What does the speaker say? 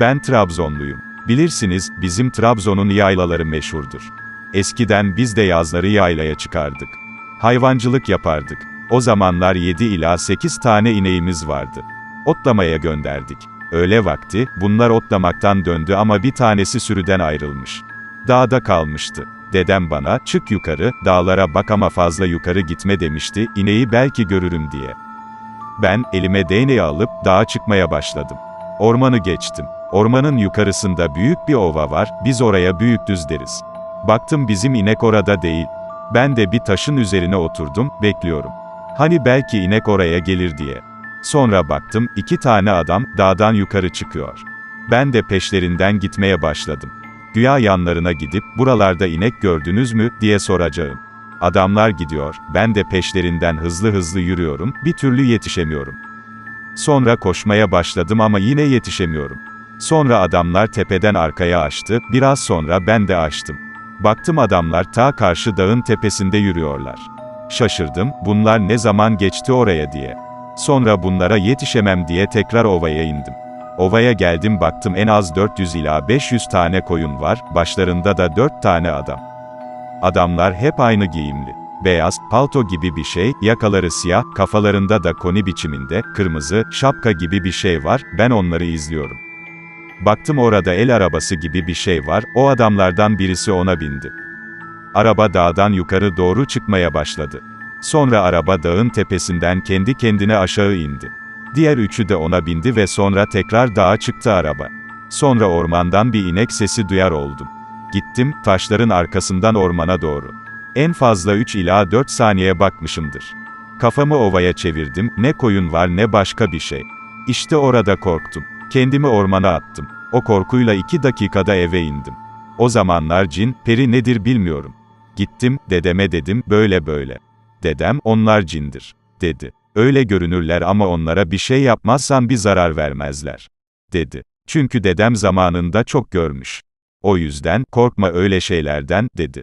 Ben Trabzonluyum. Bilirsiniz, bizim Trabzon'un yaylaları meşhurdur. Eskiden biz de yazları yaylaya çıkardık. Hayvancılık yapardık. O zamanlar 7 ila 8 tane ineğimiz vardı. Otlamaya gönderdik. Öğle vakti, bunlar otlamaktan döndü ama bir tanesi sürüden ayrılmış. Dağda kalmıştı. Dedem bana, çık yukarı, dağlara bak ama fazla yukarı gitme demişti, ineği belki görürüm diye. Ben, elime değneği alıp, dağa çıkmaya başladım. Ormanı geçtim. Ormanın yukarısında büyük bir ova var, biz oraya Büyükdüz deriz. Baktım bizim inek orada değil. Ben de bir taşın üzerine oturdum, bekliyorum. Hani belki inek oraya gelir diye. Sonra baktım, iki tane adam, dağdan yukarı çıkıyor. Ben de peşlerinden gitmeye başladım. Güya yanlarına gidip, buralarda inek gördünüz mü, diye soracağım. Adamlar gidiyor, ben de peşlerinden hızlı hızlı yürüyorum, bir türlü yetişemiyorum. Sonra koşmaya başladım ama yine yetişemiyorum. Sonra adamlar tepeden arkaya açtı, biraz sonra ben de açtım. Baktım adamlar ta karşı dağın tepesinde yürüyorlar. Şaşırdım, bunlar ne zaman geçti oraya diye. Sonra bunlara yetişemem diye tekrar ovaya indim. Ovaya geldim baktım en az 400 ila 500 tane koyun var, başlarında da 4 tane adam. Adamlar hep aynı giyimli. Beyaz, palto gibi bir şey, yakaları siyah, kafalarında da koni biçiminde, kırmızı, şapka gibi bir şey var, ben onları izliyorum. Baktım orada el arabası gibi bir şey var, o adamlardan birisi ona bindi. Araba dağdan yukarı doğru çıkmaya başladı. Sonra araba dağın tepesinden kendi kendine aşağı indi. Diğer üçü de ona bindi ve sonra tekrar dağa çıktı araba. Sonra ormandan bir inek sesi duyar oldum. Gittim, taşların arkasından ormana doğru. En fazla 3 ila 4 saniye bakmışımdır. Kafamı ovaya çevirdim, ne koyun var ne başka bir şey. İşte orada korktum. Kendimi ormana attım. O korkuyla 2 dakikada eve indim. O zamanlar cin, peri nedir bilmiyorum. Gittim, dedeme dedim, böyle böyle. Dedem, onlar cindir, dedi. Öyle görünürler ama onlara bir şey yapmazsan bir zarar vermezler, dedi. Çünkü dedem zamanında çok görmüş. O yüzden, korkma öyle şeylerden, dedi.